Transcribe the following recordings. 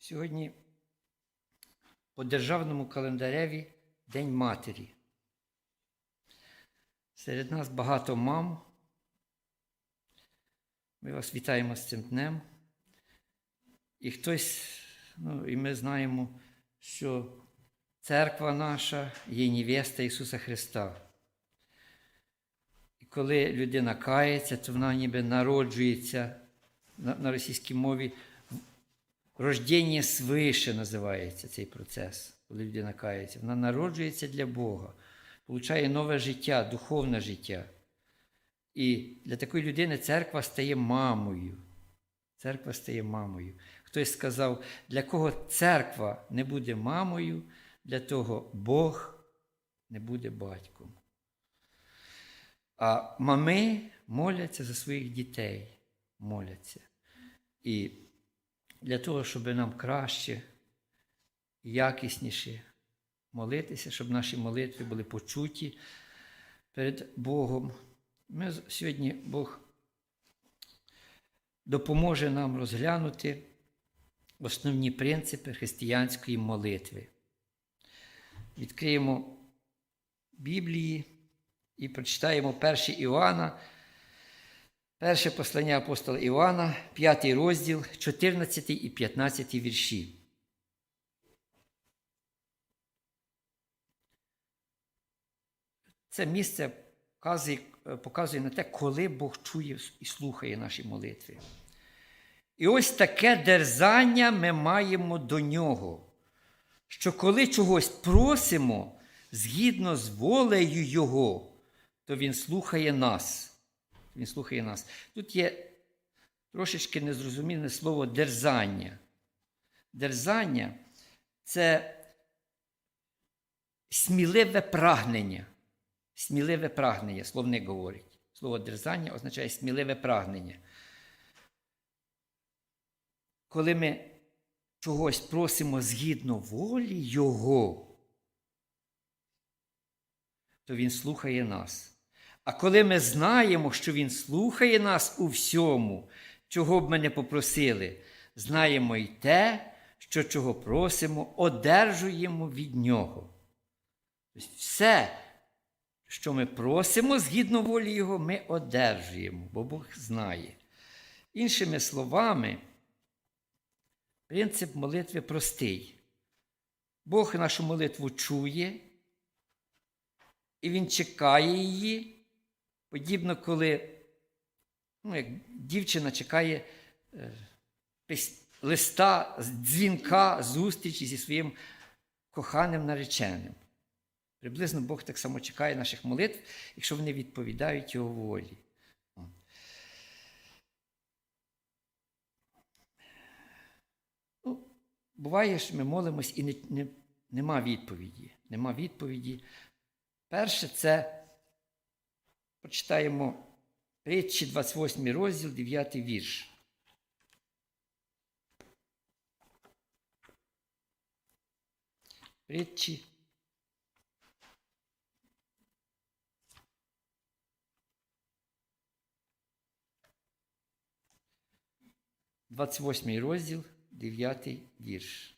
Сьогодні по державному календареві День Матері. Серед нас багато мам. Ми вас вітаємо з цим днем. І хтось, ну, і ми знаємо, що церква наша є невеста Ісуса Христа. І коли людина кається, то вона ніби народжується на, на російській мові. Рождення свише називається цей процес, коли людина кається. Вона народжується для Бога, получає нове життя, духовне життя. І для такої людини церква стає мамою. Церква стає мамою. Хтось сказав, для кого церква не буде мамою, для того Бог не буде батьком. А мами моляться за своїх дітей, моляться. І для того, щоб нам краще, якісніше молитися, щоб наші молитви були почуті перед Богом. Ми сьогодні Бог допоможе нам розглянути основні принципи християнської молитви. Відкриємо Біблії і прочитаємо 1 Іоанна, перше послання апостола Іоанна, 5 розділ, 14 і 15 вірші. Це місце показує, показує на те, коли Бог чує і слухає наші молитви. І ось таке дерзання ми маємо до нього, що коли чогось просимо згідно з волею Його, то Він слухає нас. Він слухає нас. Тут є трошечки незрозуміле слово дерзання. Дерзання це сміливе прагнення. Сміливе прагнення, словник говорить. Слово дерзання означає сміливе прагнення. Коли ми чогось просимо згідно волі Його, то Він слухає нас. А коли ми знаємо, що Він слухає нас у всьому, чого б ми не попросили, знаємо й те, що чого просимо, одержуємо від Нього. Тобто все, що ми просимо згідно волі Його, ми одержуємо, бо Бог знає. Іншими словами, принцип молитви простий. Бог нашу молитву чує, і Він чекає її, подібно, коли ну, як дівчина чекає е, листа, дзвінка, зустрічі зі своїм коханим нареченим. Приблизно Бог так само чекає наших молитв, якщо вони відповідають Його волі. Ну, Буває, що ми молимось і не, не, нема відповіді. Нема відповіді. Перше, це прочитаємо притчі 28 розділ, 9 вірш. Притчі Двадцять восьмий розділ, дев'ятий вірш.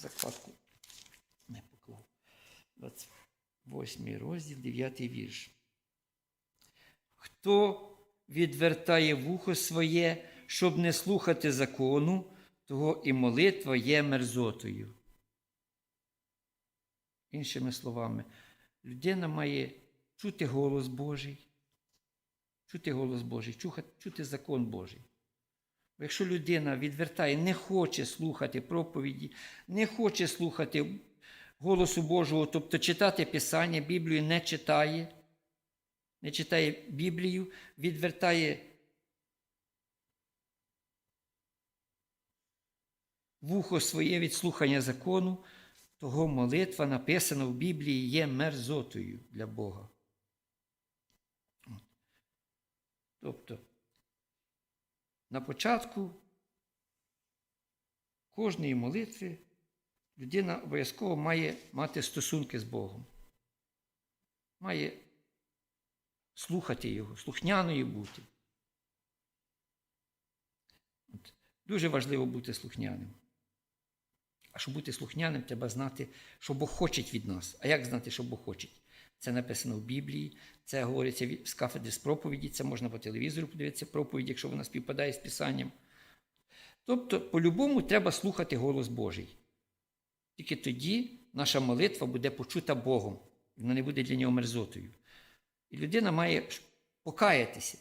Закладку не поклав. 28 розділ, 9 вірш. Хто відвертає вухо своє, щоб не слухати закону, того і молитва є мерзотою. Іншими словами, людина має чути голос Божий, чути голос Божий, чути закон Божий. Якщо людина відвертає, не хоче слухати проповіді, не хоче слухати голосу Божого, тобто читати Писання, Біблію не читає, не читає Біблію, відвертає вухо своє від слухання закону, того молитва, написана в Біблії, є мерзотою для Бога. Тобто, початку кожної молитви людина обов'язково має мати стосунки з Богом. Має слухати Його, слухняною бути. От. Дуже важливо бути слухняним. А щоб бути слухняним, треба знати, що Бог хоче від нас. А як знати, що Бог хоче? Це написано в Біблії, це говориться з кафедри з проповіді, це можна по телевізору подивитися проповідь, якщо вона співпадає з Писанням. Тобто, по-любому треба слухати голос Божий. Тільки тоді наша молитва буде почута Богом, вона не буде для нього мерзотою. І людина має покаятися,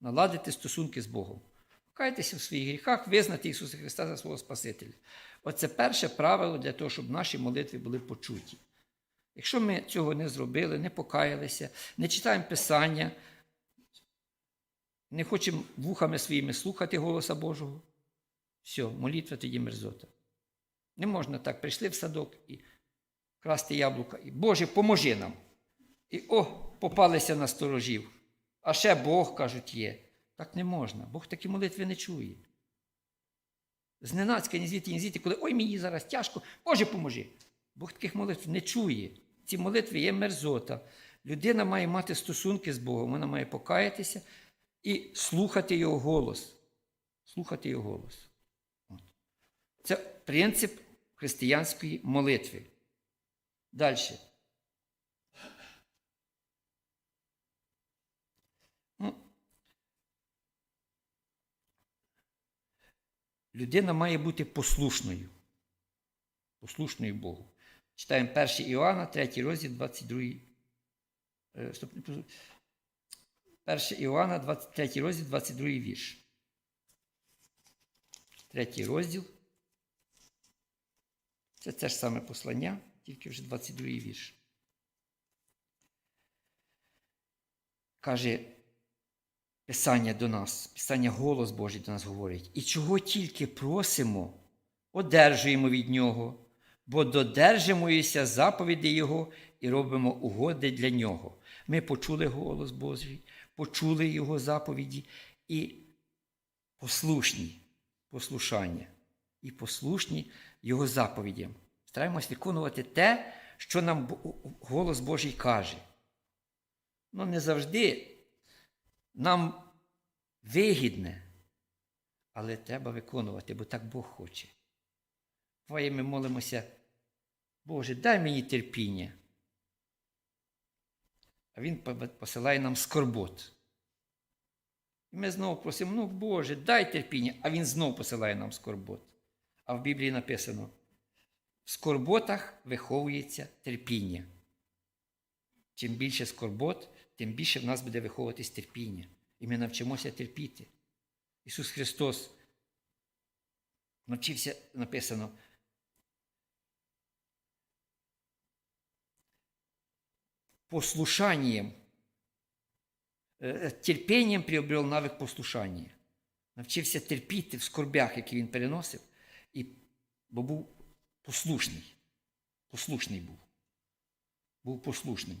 наладити стосунки з Богом. Покаятися в своїх гріхах, визнати Ісуса Христа за свого Спасителя. Оце перше правило для того, щоб наші молитви були почуті. Якщо ми цього не зробили, не покаялися, не читаємо Писання, не хочемо вухами своїми слухати голоса Божого, все, молитва тоді мерзота. Не можна так, прийшли в садок і красти яблука, і Боже, поможи нам. І о, попалися на сторожів. А ще Бог, кажуть, є. Так не можна. Бог такі молитви не чує. Зненацька, ні звідти, ні звідти, коли ой, мені зараз тяжко, Боже, поможи. Бог таких молитв не чує. Ці молитви є мерзота. Людина має мати стосунки з Богом, вона має покаятися і слухати Його голос. Слухати Його голос. От. Це принцип християнської молитви. Далі. Ну, людина має бути послушною. Послушною Богу. Читаємо 1 Іоанна, 3 розділ, 22. е, Стоп, не позу- 1 Іоанна, 23 розділ, 22 вірш. Третій розділ. Це те ж саме послання, тільки вже 22 вірш. Каже Писання до нас, Писання голос Божий до нас говорить. І чого тільки просимо, одержуємо від Нього, бо додержимося заповіді Його і робимо угоди для Нього. Ми почули голос Божий, почули Його заповіді і послушні послушання і послушні Його заповідям. Стараємось виконувати те, що нам голос Божий каже. Ну, не завжди нам вигідне, але треба виконувати, бо так Бог хоче. Буває, ми молимося, Боже, дай мені терпіння. А Він посилає нам скорбот. І ми знову просимо, ну Боже, дай терпіння, а Він знову посилає нам скорбот. А в Біблії написано: в скорботах виховується терпіння. Чим більше скорбот, тим більше в нас буде виховуватись терпіння. І ми навчимося терпіти. Ісус Христос навчився, написано, послушанием, е, терпінням приобрел навик послушання. Навчився терпіти в скорбях, які він переносив, і, бо був послушний. Послушний був. Був послушним.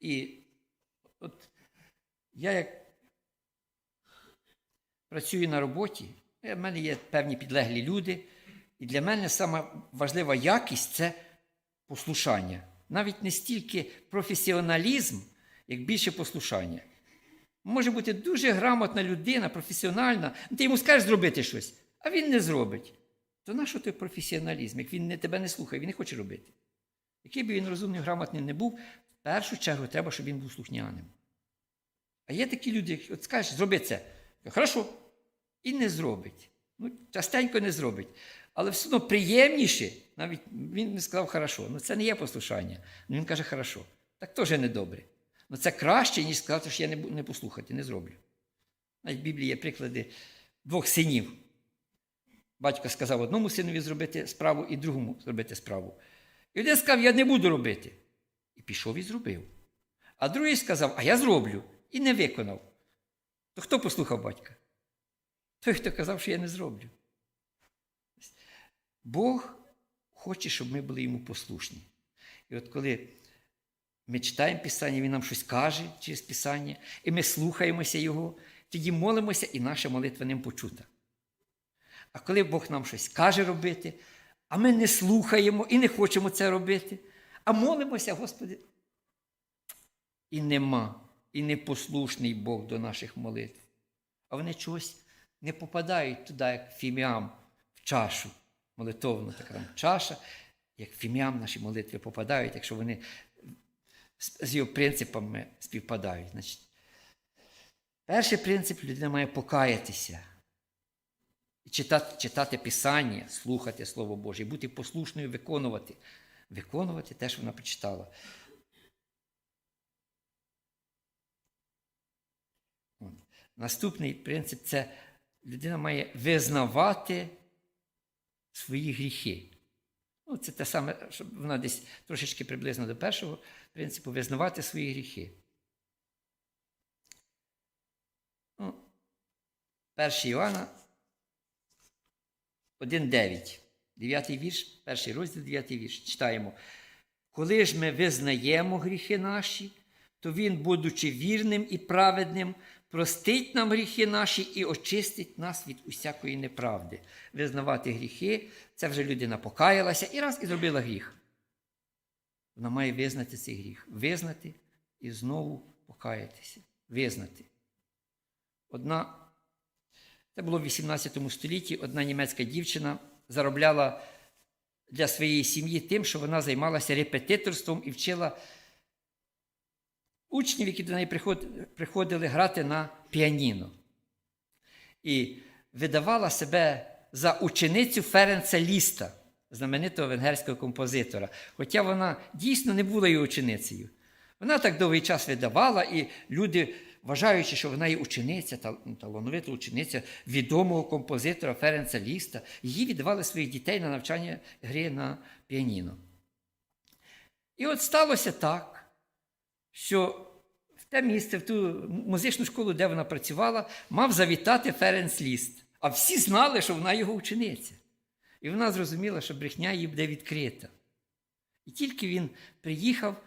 І от я як працюю на роботі, в мене є певні підлеглі люди, і для мене сама важлива якість це послушання. Навіть не стільки професіоналізм, як більше послушання. Може бути дуже грамотна людина, професіональна, ти йому скажеш зробити щось, а він не зробить. То нащо той професіоналізм, як він не, тебе не слухає, він не хоче робити? Який би він розумний, грамотний не був, в першу чергу треба, щоб він був слухняним. А є такі люди, які от скажеш, зроби це. Хорошо. І не зробить. Ну, частенько не зробить. Але все одно приємніше, навіть він не сказав хорошо. Ну це не є послушання. Ну він каже хорошо. Так теж недобре. Ну це краще, ніж сказати, що я не, не послухати, не зроблю. Навіть в Біблії є приклади двох синів. Батько сказав одному синові зробити справу і другому зробити справу. І один сказав, я не буду робити. І пішов і зробив. А другий сказав, а я зроблю. І не виконав. То хто послухав батька? Той, хто казав, що я не зроблю. Бог хоче, щоб ми були йому послушні. І от коли ми читаємо Писання, Він нам щось каже через Писання, і ми слухаємося Його, тоді молимося, і наша молитва ним почута. А коли Бог нам щось каже робити, А ми не слухаємо і не хочемо це робити. А молимося, Господи. І нема, і непослушний Бог до наших молитв. А вони чогось не попадають туди, як фіміам в чашу. Молитовна така чаша, як фіміам наші молитви попадають, якщо вони з його принципами співпадають. Значить, перший принцип людина має покаятися. Читати, читати Писання, слухати Слово Боже, і бути послушною, виконувати. Виконувати те, що вона прочитала. Наступний принцип це людина має визнавати свої гріхи. Ну, це те саме, щоб вона десь трошечки приблизно до першого принципу визнавати свої гріхи. Ну, 1 Іоанна 1,9. 9 вірш, перший розділ, 9 вірш. Читаємо. Коли ж ми визнаємо гріхи наші, то Він, будучи вірним і праведним, простить нам гріхи наші і очистить нас від усякої неправди. Визнавати гріхи це вже людина покаялася і раз і зробила гріх. Вона має визнати цей гріх. Визнати і знову покаятися. Визнати. Одна, це було в 18 столітті, одна німецька дівчина заробляла для своєї сім'ї тим, що вона займалася репетиторством і вчила учнів, які до неї приходили грати на піаніно. І видавала себе за ученицю Ференца Ліста, знаменитого венгерського композитора. Хоча вона дійсно не була її ученицею. Вона так довгий час видавала, і люди, вважаючи, що вона є учениця, талановита учениця відомого композитора Ференца Ліста, її віддавали своїх дітей на навчання гри на піаніно. І от сталося так, що в те місце, в ту музичну школу, де вона працювала, мав завітати Ференц Ліст. А всі знали, що вона його учениця. І вона зрозуміла, що брехня їй буде відкрита. І тільки він приїхав,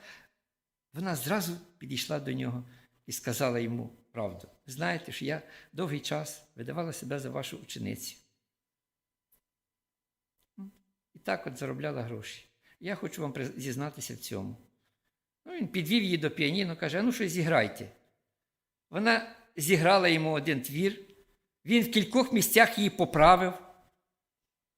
вона зразу підійшла до нього і сказала йому правду. Знаєте, що я довгий час видавала себе за вашу ученицю. І так от заробляла гроші. Я хочу вам зізнатися в цьому. Ну, Він підвів її до піаніно, каже: ну щось зіграйте. Вона зіграла йому один твір, він в кількох місцях її поправив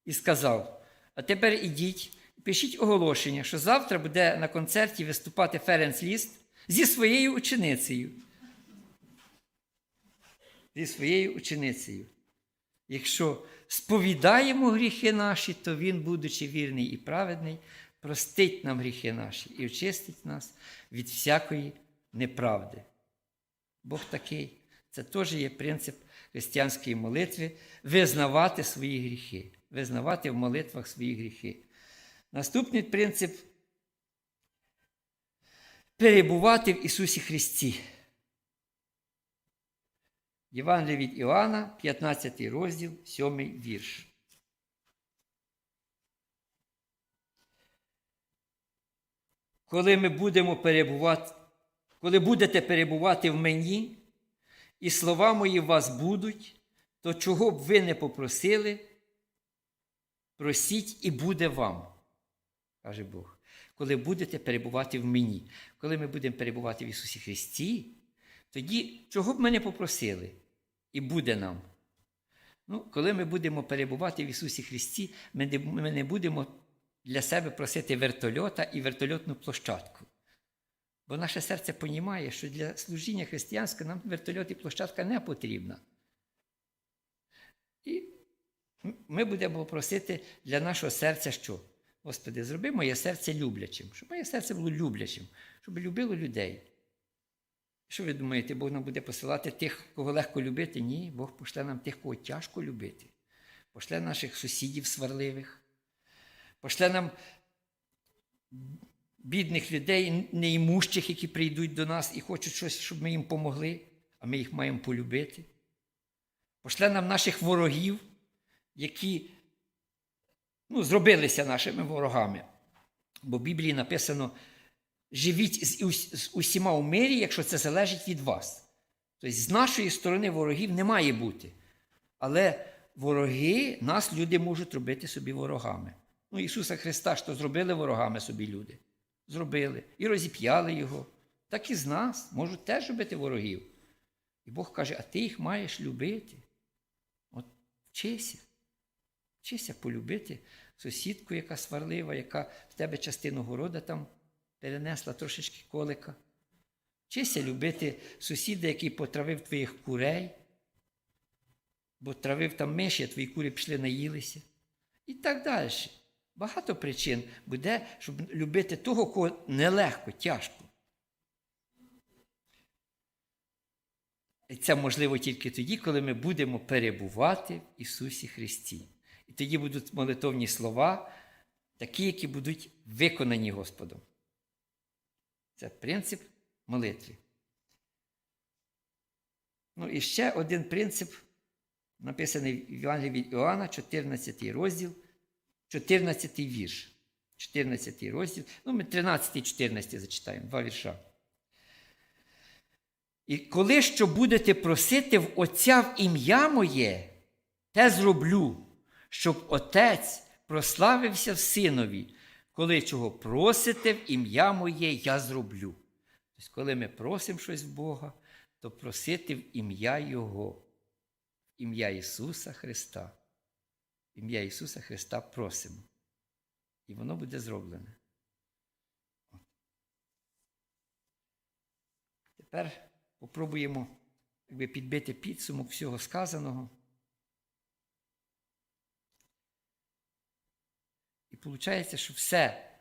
і сказав: а тепер ідіть, пишіть оголошення, що завтра буде на концерті виступати Ференц Ліст зі своєю ученицею. Зі своєю ученицею. Якщо сповідаємо гріхи наші, то Він, будучи вірний і праведний, простить нам гріхи наші і очистить нас від всякої неправди. Бог такий. Це теж є принцип християнської молитви визнавати свої гріхи, визнавати в молитвах свої гріхи. Наступний принцип перебувати в Ісусі Христі. Євангелія від Іоанна, 15 розділ, 7 вірш. Коли ми будемо перебувати, коли будете перебувати в мені, і слова мої в вас будуть, то чого б ви не попросили, просіть і буде вам, каже Бог. Коли будете перебувати в мені. Коли ми будемо перебувати в Ісусі Христі, тоді чого б ми не попросили, і буде нам. Ну, Коли ми будемо перебувати в Ісусі Христі, ми не, будемо для себе просити вертольота і вертольотну площадку. Бо наше серце понімає, що для служіння християнського нам вертольот і площадка не потрібна. І ми будемо просити для нашого серця що? Господи, зроби моє серце люблячим, щоб моє серце було люблячим, щоб любило людей. Що ви думаєте, Бог нам буде посилати тих, кого легко любити? Ні, Бог пошле нам тих, кого тяжко любити. Пошле наших сусідів сварливих, пошле нам бідних людей, неімущих, які прийдуть до нас і хочуть щось, щоб ми їм помогли, а ми їх маємо полюбити. Пошле нам наших ворогів, які ну, зробилися нашими ворогами. Бо в Біблії написано: живіть з усіма у мирі, якщо це залежить від вас. Тобто, з нашої сторони ворогів не має бути. Але вороги, нас люди можуть робити собі ворогами. Ну, Ісуса Христа ж то зробили ворогами собі люди. Зробили. І розіп'яли Його. Так і з нас можуть теж робити ворогів. І Бог каже, а ти їх маєш любити. От вчися. Вчися полюбити сусідку, яка сварлива, яка в тебе частину города там перенесла трошечки колика. Вчися любити сусіда, який потравив твоїх курей, бо травив там миші, а твої кури пішли наїлися. І так далі. Багато причин буде, щоб любити того, кого нелегко, тяжко. І це можливо тільки тоді, коли ми будемо перебувати в Ісусі Христі. І тоді будуть молитовні слова, такі, які будуть виконані Господом. Це принцип молитви. Ну і ще один принцип, написаний в Євангелії від Іоанна, 14 розділ, 14 вірш. 14 розділ. Ну, ми 13 і 14 зачитаємо, два вірша. І коли що будете просити в Отця в ім'я моє, те зроблю, щоб Отець прославився в Синові. Коли чого просите в ім'я моє, я зроблю. Тобто, коли ми просимо щось в Бога, то просити в ім'я Його, в ім'я Ісуса Христа. Ім'я Ісуса Христа просимо. І воно буде зроблене. Тепер попробуємо якби, підбити підсумок всього сказаного. І виходить, що все,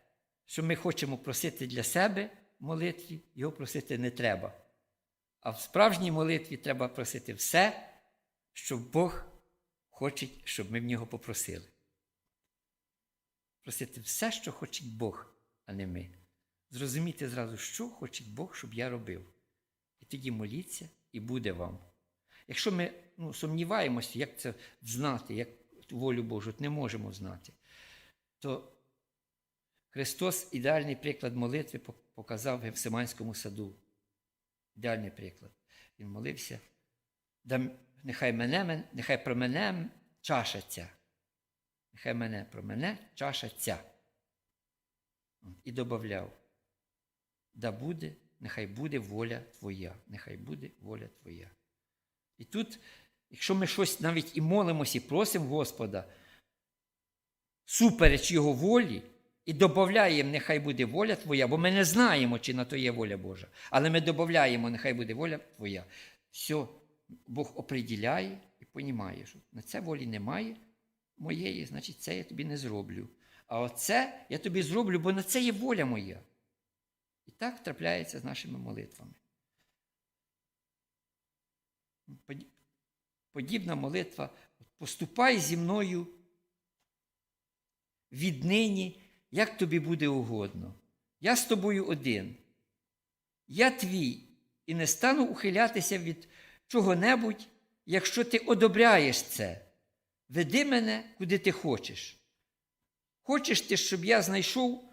що ми хочемо просити для себе в молитві, його просити не треба. А в справжній молитві треба просити все, що Бог хоче, щоб ми в нього попросили. Просити все, що хоче Бог, а не ми. Зрозуміти зразу, що хоче Бог, щоб я робив. І тоді моліться, і буде вам. Якщо ми ну, сумніваємося, як це знати, як волю Божу не можемо знати, то Христос ідеальний приклад молитви показав в Гефсиманському саду. Ідеальний приклад. Він молився, нехай мене, нехай про мене чаша ця. Нехай мене про мене чаша ця. І додавав, да буде, нехай буде воля Твоя, нехай буде воля Твоя. І тут, якщо ми щось навіть і молимося, і просимо Господа, супереч Його волі, і додаємо, нехай буде воля Твоя, бо ми не знаємо, чи на то є воля Божа. Але ми додаємо, нехай буде воля Твоя. Все, Бог оприділяє і понімає, що на це волі немає моєї, значить, це я тобі не зроблю. А оце я тобі зроблю, бо на це є воля моя. І так трапляється з нашими молитвами. Подібна молитва. Поступай зі мною віднині, як тобі буде угодно. Я з тобою один. Я твій і не стану ухилятися від чого-небудь, якщо ти одобряєш це. Веди мене, куди ти хочеш. Хочеш ти, щоб я знайшов,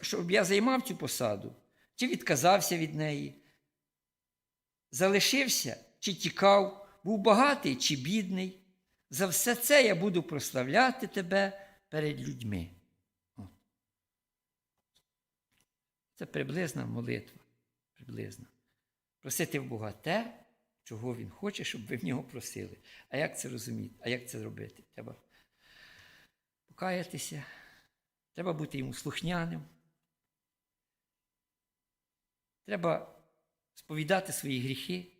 щоб я займав цю посаду, чи відказався від неї, залишився чи тікав, був багатий чи бідний. За все це я буду прославляти тебе перед людьми. Це приблизна молитва. Приблизна. Просити в Бога те, чого Він хоче, щоб ви в нього просили. А як це розуміти? А як це зробити? Треба покаятися, треба бути йому слухняним. Треба сповідати свої гріхи.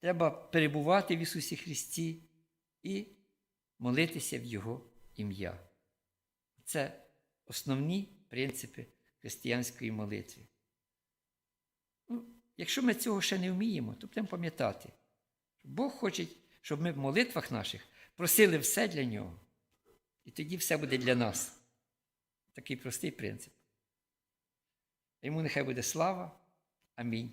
Треба перебувати в Ісусі Христі і молитися в Його ім'я. Це основні принципи християнської молитви. Якщо ми цього ще не вміємо, то будемо пам'ятати, Бог хоче, щоб ми в молитвах наших просили все для нього. І тоді все буде для нас. Такий простий принцип. Йому нехай буде слава. Амінь.